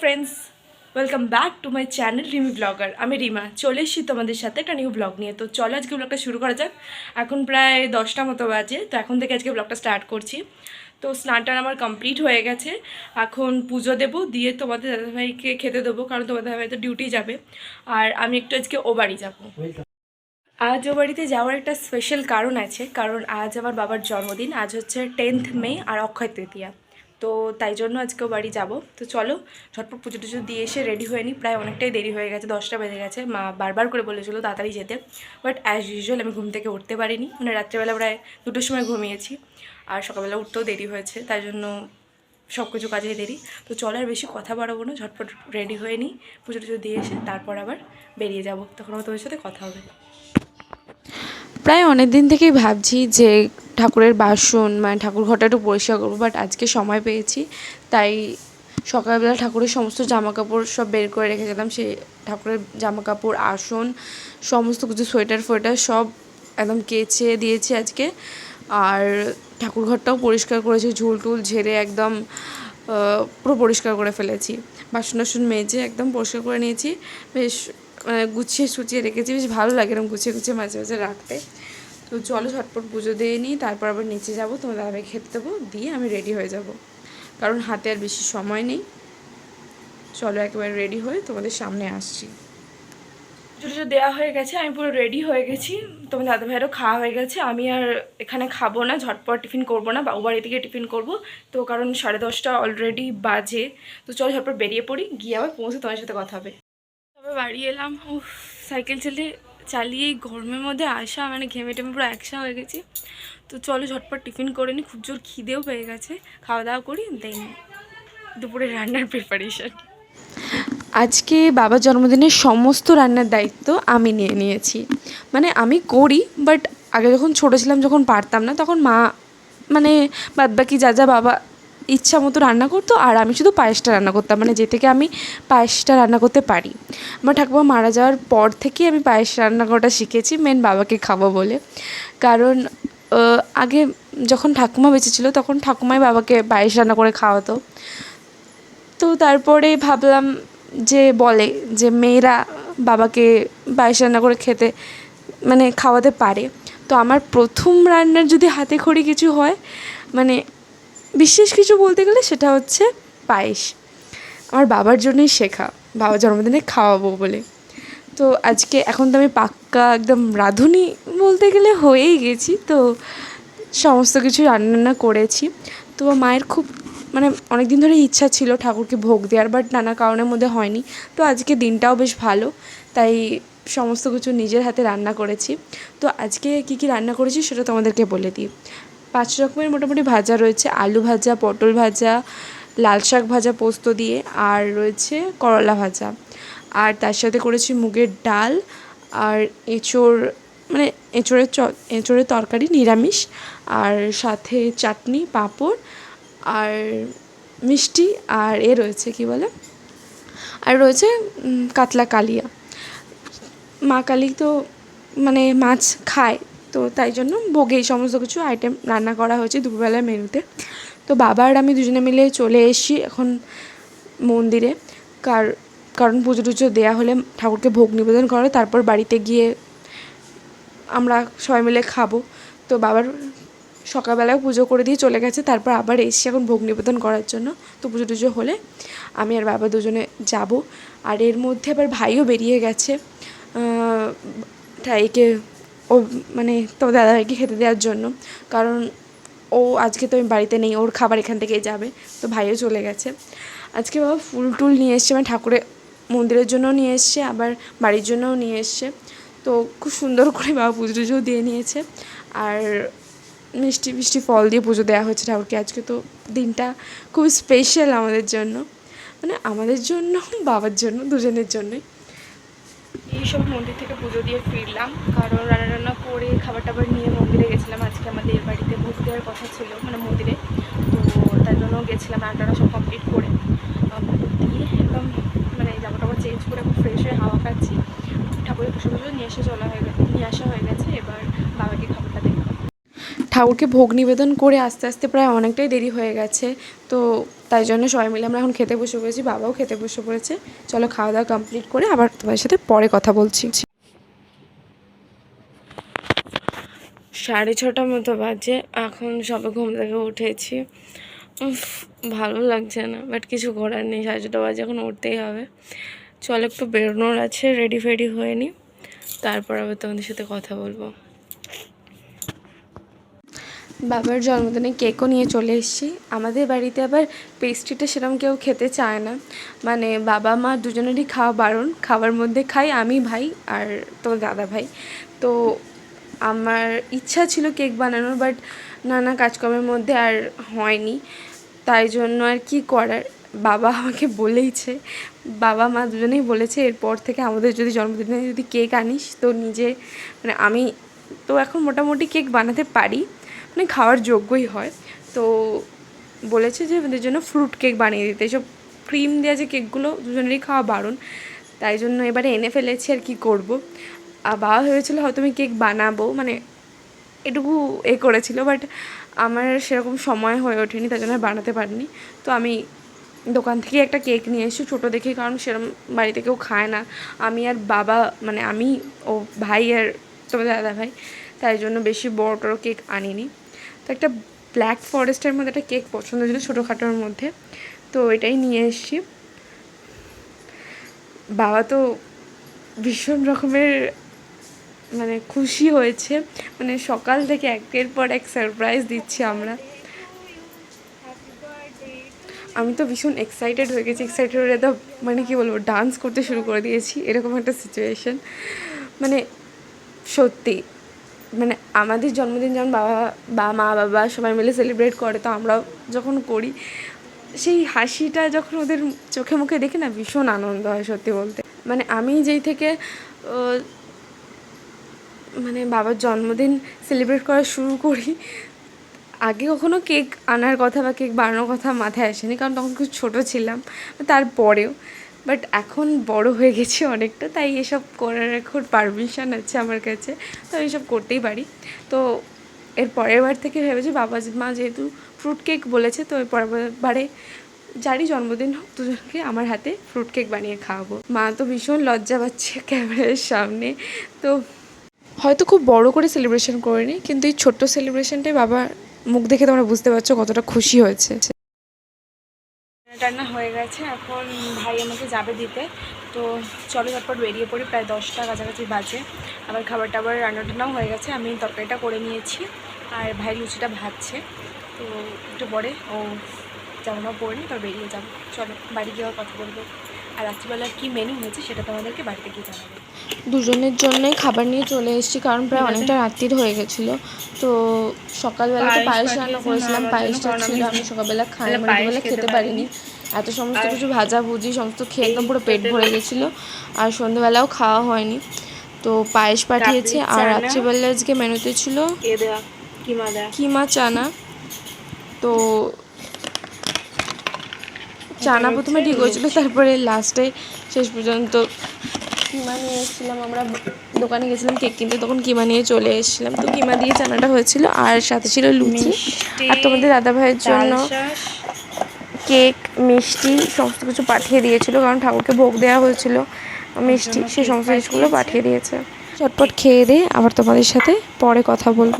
Friends welcome back to my channel Rimi blogger আমি রিমা, চলে এসেছি তোমাদের সাথে একটা নিউ ব্লগ নিয়ে। তো চলো আজকে ব্লগটা শুরু করা যাক। এখন প্রায় দশটা মতো বাজে, তো এখন থেকে আজকে ব্লগটা স্টার্ট করছি। তো স্নানটান আমার কমপ্লিট হয়ে গেছে। এখন পুজো দেবো, দিয়ে তোমাদের দাদাভাইকে খেতে দেবো, কারণ তোমাদের দাদাভাই তো ডিউটি যাবে। আর আমি একটু আজকে ও বাড়ি যাব। আজ ও বাড়িতে যাওয়ার একটা স্পেশাল কারণ আছে, কারণ আজ আমার বাবার জন্মদিন, আজ হচ্ছে টেন্থ মে আর অক্ষয় তৃতীয়া। তো তাই জন্য আজকেও বাড়ি যাব। তো চলো, ঝটপট পুজো টুজো দিয়ে এসে রেডি হয়ে নিই প্রায় অনেকটাই দেরি হয়ে গেছে, দশটা বেজে গেছে। মা বারবার করে বলেছিল তাড়াতাড়ি যেতে। বাট অ্যাজ ইউজুয়াল আমি ঘুম থেকে উঠতে পারিনি। মানে রাত্রেবেলা প্রায় দুটোর সময় ঘুমিয়েছি। আর সকালবেলা উঠতেও দেরি হয়েছে, তাই জন্য সব কিছু কাজেই দেরি। তো চলো আর বেশি কথা বাড়াবো না, ঝটপট রেডি হয়ে নিই পুজো টুজো দিয়ে এসে তারপর আবার বেরিয়ে যাব। তখন আমার তোমার সাথে কথা হবে। প্রায় অনেক দিন থেকেই ভাবছি যে ঠাকুরের বাসন মানে ঠাকুর ঘরটা একটু পরিষ্কার করব বাট আজকে সময় পেয়েছি, তাই সকালবেলা ঠাকুরের সমস্ত জামা কাপড় সব বের করে রেখে গেলাম সেই ঠাকুরের জামা কাপড় আসন, সমস্ত কিছু, সোয়েটার ফোয়েটার সব একদম কেচে দিয়েছি আজকে, আর ঠাকুর ঘরটাও পরিষ্কার করেছি, ঝুল টুল ঝেড়ে একদম পুরো পরিষ্কার করে ফেলেছি, বাসন টাসন মেজে একদম পরিষ্কার করে নিয়েছি, বেশ মানে গুছিয়ে সুচিয়ে রেখেছি, বেশ ভালো লাগে এরকম গুছিয়ে গুছিয়ে মাঝে মাঝে রাখতে। তো চলো ঝটপট পুজো দিয়ে নিই, তারপর আবার নিচে যাব তোমার দাদাভাই খেতে দেবো, দিয়ে আমি রেডি হয়ে যাব। কারণ হাতে আর বেশি সময় নেই। চলো একেবারে রেডি হয়ে তোমাদের সামনে আসছি। পুজো দেওয়া হয়ে গেছে, আমি পুরো রেডি হয়ে গেছি। তোমার দাদা ভাইয়েরও খাওয়া হয়ে গেছে, আমি আর এখানে খাব না, ঝটপট টিফিন করব না বাবু বাড়ি থেকে টিফিন করব। তো কারণ সাড়ে দশটা অলরেডি বাজে, তো চলো ঝটপট বেরিয়ে পড়ি, গিয়ে আবার পৌঁছে তোমার সাথে কথা হবে। তবে বাড়ি এলাম সাইকেল চালিয়ে চালিয়ে এই গরমের মধ্যে আসা মানে ঘেমে টেমে পুরো একসা হয়ে গেছি। তো চলো ঝটপট টিফিন করে নিই খুব জোর খিদেও পেয়ে গেছে। খাওয়া দাওয়া করি দেন দুপুরে রান্নার প্রিপারেশন আজকে বাবার জন্মদিনের সমস্ত রান্নার দায়িত্ব আমি নিয়ে নিয়েছি। মানে আমি করি বাট আগে যখন ছোটো ছিলাম যখন পারতাম না, তখন মা মানে বাদবাকি যা যা বাবা ইচ্ছা মতো রান্না করতো আর আমি শুধু পায়েসটা রান্না করতাম মানে যে থেকে আমি পায়েসটা রান্না করতে পারি। আমার ঠাকুমা মারা যাওয়ার পর থেকেই আমি পায়েস রান্না করাটা শিখেছি মেন বাবাকে খাব বলে। কারণ আগে যখন ঠাকুমা বেঁচে ছিল তখন ঠাকুমাই বাবাকে পায়েস রান্না করে খাওয়াতো। তো তারপরে ভাবলাম যে বলে যে মেয়েরা বাবাকে পায়েস রান্না করে খেতে মানে খাওয়াতে পারে। তো আমার প্রথম রান্নার যদি হাতে খড়ি কিছু হয় মানে বিশেষ কিছু বলতে গেলে সেটা হচ্ছে পায়েস। আমার বাবার জন্যই শেখা। বাবার জন্মদিনে খাওয়াবো বলে। তো আজকে এখন তো আমি পাক্কা একদম রাঁধুনি বলতে গেলে হয়েই গেছি। তো সমস্ত কিছু রান্না করেছি। তো মায়ের খুব মানে অনেক দিন ধরে ইচ্ছা ছিল ঠাকুরকে ভোগ দেওয়ার বাট নানা কারণের মধ্যে হয়নি। তো আজকে দিনটাও বেশ ভালো। তাই সমস্ত কিছু নিজের হাতে রান্না করেছি। তো আজকে কী কী রান্না করেছি সেটা তোমাদেরকে বলে দিই। পাঁচ রকমের মোটামুটি ভাজা রয়েছে, আলু ভাজা, পটল ভাজা, লাল শাক ভাজা পোস্ত দিয়ে, আর রয়েছে করলা ভাজা। আর তার সাথে করেছি মুগের ডাল, আর এঁচোড় মানে এঁচোড়ের চ, এঁচোড়ের তরকারি নিরামিষ, আর সাথে চাটনি, পাঁপড়, আর মিষ্টি, আর এ রয়েছে, কি বলে? আর রয়েছে কাতলা কালিয়া। মা কালী তো মানে মাছ খায় তো তাই জন্য ভোগে এই সমস্ত কিছু আইটেম রান্না করা হয়েছে দুপুরবেলার মেনুতে। তো বাবা আর আমি দুজনে মিলে চলে এসেছি এখন মন্দিরে। কার, কারণ পুজো টুজো দেওয়া হলে ঠাকুরকে ভোগ নিবেদন করা তারপর বাড়িতে গিয়ে আমরা সবাই মিলে খাব। তো বাবার সকালবেলায় পুজো করে দিয়ে চলে গেছে, তারপর আবার এসছি এখন ভোগ নিবেদন করার জন্য। তো পুজো টুজো হলে আমি আর বাবা দুজনে যাব। আর এর মধ্যে আবার ভাইও বেরিয়ে গেছে। ঠাইকে ও মানে তো দাদাভাইকে খেতে দেওয়ার জন্য। কারণ ও, আজকে তো আমি বাড়িতে নেই, ওর খাবার এখান থেকেই যাবে। তো ভাইও চলে গেছে। আজকে বাবা ফুল টুল নিয়ে এসছে মানে ঠাকুরের মন্দিরের জন্যও নিয়ে এসছে, আবার বাড়ির জন্যও নিয়ে এসছে। তো খুব সুন্দর করে বাবা পুজো টুজো দিয়ে নিয়েছে। আর মিষ্টি মিষ্টি ফল দিয়ে পুজো দেওয়া হচ্ছে ঠাকুরকে। আজকে তো দিনটা খুব স্পেশাল আমাদের জন্য। মানে আমাদের জন্য, বাবার জন্য, দুজনের জন্যই। এই সব মন্দির থেকে পুজো দিয়ে ফিরলাম। কারণ রান্না রান্না করে খাবার টাবার নিয়ে মন্দিরে গেছিলাম। আজকে আমাদের বাড়িতে ভোগ দেওয়ার কথা ছিল মানে মন্দিরে। তো তার জন্য গেছিলাম রান্নাটা সব কমপ্লিট করে। দিয়ে একদম মানে জামা টামা চেঞ্জ করে খুব ফ্রেশ হয়ে হাওয়া খাচ্ছি। ঠাকুরের পুজো টুজো নিয়ে এসে চলা হয়ে গেছে, নিয়ে আসা হয়ে গেছে। এবার বাবাকে খাবারটা দেবো ঠাকুরকে ভোগ নিবেদন করে আস্তে আস্তে প্রায় অনেকটাই দেরি হয়ে গেছে। তো তাই জন্য সবাই মিলে আমরা এখন খেতে বসে পড়েছি, বাবাও খেতে বসে পড়েছে। চলো খাওয়া দাওয়া কমপ্লিট করে আবার তোমাদের সাথে পরে কথা বলছি। সাড়ে ছটার মতো বাজে, এখন সবে ঘুম থেকে উঠেছি। ভালো লাগছে না বাট কিছু করার নেই, সাড়ে ছটা বাজে, এখন উঠতেই হবে। চল একটু বেরোনোর আছে রেডি ফেডি হয়ে নি। তারপর আবার তোমাদের সাথে কথা বলব। বাবার জন্মদিনে কেকও নিয়ে চলে এসেছি। আমাদের বাড়িতে আবার পেস্ট্রিটা সেরকম কেউ খেতে চায় না। মানে বাবা, মা দুজনেরই খাওয়া বারণ। খাবার মধ্যে খাই, আমি ভাই আর তোমার দাদা ভাই। তো আমার ইচ্ছা ছিল কেক বানানোর বাট নানা কাজকর্মের মধ্যে আর হয়নি। তাই জন্য আর কি করার? বাবা আমাকে বলেইছে। বাবা, মা দুজনেই বলেছে, এরপর থেকে আমাদের যদি জন্মদিনে যদি কেক আনিস, তো নিজে মানে আমি তো এখন মোটামুটি কেক বানাতে পারি। মানে খাওয়ার যোগ্যই হয়। তো বলেছে যে ওদের জন্য ফ্রুট কেক বানিয়ে দিতে। এসব ক্রিম দেওয়া যে কেকগুলো দুজনেরই খাওয়া বারণ। তাই জন্য এবারে এনে ফেলেছি আর কি করব। আর বাবা ভেবেছিল হয়তো আমি কেক বানাবো। মানে এটুকু এ করেছিল। বাট আমার সেরকম সময় হয়ে ওঠেনি, তাই জন্য বানাতে পারিনি। তো আমি দোকান থেকে একটা কেক নিয়ে এসেছি ছোটো দেখে। কারণ সেরকম বাড়িতে কেউ খায় না। আমি আর বাবা মানে আমি ও ভাই আর তোমাদের দাদা ভাই তাই জন্য বেশি বড় টড়ো কেক আনিনি। একটা ব্ল্যাক ফরেস্টের মধ্যে একটা কেক পছন্দ ছিল ছোটোখাটোর মধ্যে। তো এটাই নিয়ে এসেছি। বাবা তো ভীষণ রকমের মানে খুশি হয়েছে। মানে সকাল থেকে একের পর এক সারপ্রাইজ দিচ্ছি আমরা। আমি তো ভীষণ এক্সাইটেড হয়ে গেছি। এক্সাইটেড হয়ে তো মানে কি বলব ডান্স করতে শুরু করে দিয়েছি। এরকম একটা সিচুয়েশন মানে সত্যি মানে আমাদের জন্মদিন যেমন বাবা, বা মা, বাবা সবাই মিলে সেলিব্রেট করে, তো আমরাও যখন করি, সেই হাসিটা যখন ওদের চোখে মুখে দেখে না, ভীষণ আনন্দ হয় সত্যি বলতে। মানে আমি যেই থেকে মানে বাবার জন্মদিন সেলিব্রেট করা শুরু করি, আগে কখনো কেক আনার কথা বা কেক বানানোর কথা মাথায় আসেনি, কারণ তখন খুব ছোটো ছিলাম, তারপরেও। বাট এখন বড় হয়ে গেছি অনেকটা, তাই এসব করার এখন পারমিশন আছে আমার কাছে। তো এইসব করতেই পারি। তো এর পরের বার থেকে ভেবেছি বাবা, মা যেহেতু ফ্রুট কেক বলেছে, তো এর বারে যারই জন্মদিন হোক, দুজনকে আমার হাতে ফ্রুট কেক বানিয়ে খাওয়াবো। মা তো ভীষণ লজ্জা পাচ্ছে ক্যামেরার সামনে। তো হয়তো খুব বড় করে সেলিব্রেশন করিনি, কিন্তু এই ছোট্ট সেলিব্রেশনটাই বাবার মুখ দেখে তোমরা বুঝতে পারছ কতটা খুশি হয়েছে। রান্না হয়ে গেছে। এখন ভাই আমাকে যাবে দিতে। তো চলো তারপর বেরিয়ে পড়ি, প্রায় দশটা কাছাকাছি বাজে। আবার খাবার টাবার রান্না টান্নাও হয়ে গেছে। আমি তরকারিটা করে নিয়েছি আর ভাই লুচিটা ভাজছে। তো একটু পরে ও জামা পরে তারপর বেরিয়ে যাব। চলো, বাড়ি গিয়ে কথা বলব। আর রাত্রিবেলা কী মেনু হয়েছে সেটা তোমাদেরকে বাড়িতে গিয়ে জানাব। দুজনের জন্যই খাবার নিয়ে চলে এসেছি কারণ প্রায় অনেকটা রাত্রির হয়ে গেছিল। তো সকালবেলা তো পায়েস রান্না করেছিলাম পায়েসটা ছিল আমি সকালবেলা খাই দুবেলা খেতে পারিনি। এত সমস্ত কিছু ভাজা ভুজি সমস্ত খেয়ে একদম পুরো পেট ভরে গেছিল আর সন্ধ্যেবেলাও খাওয়া হয়নি। তো পায়েস পাঠিয়েছে আর রাত্রিবেলা আজকে মেনুতে ছিল কিমা চানা। তো চানা প্রথমে ঠিক হয়েছিল তারপরে লাস্টে শেষ পর্যন্ত কিমা নিয়ে এসেছিলাম। আমরা দোকানে গেছিলাম কেক কিনতে তখন কিমা নিয়ে চলে এসেছিলাম। তো কিমা দিয়ে চানাটা হয়েছিল আর সাথে ছিল লুচি। আর তোমাদের দাদা ভাইয়ের জন্য কেক মিষ্টি সমস্ত কিছু পাঠিয়ে দিয়েছিল কারণ ঠাকুরকে ভোগ দেওয়া হয়েছিল। মিষ্টি সেই সমস্ত জিনিসগুলো পাঠিয়ে দিয়েছে। চটপট খেয়ে দিয়ে আবার তোমাদের সাথে পরে কথা বলব।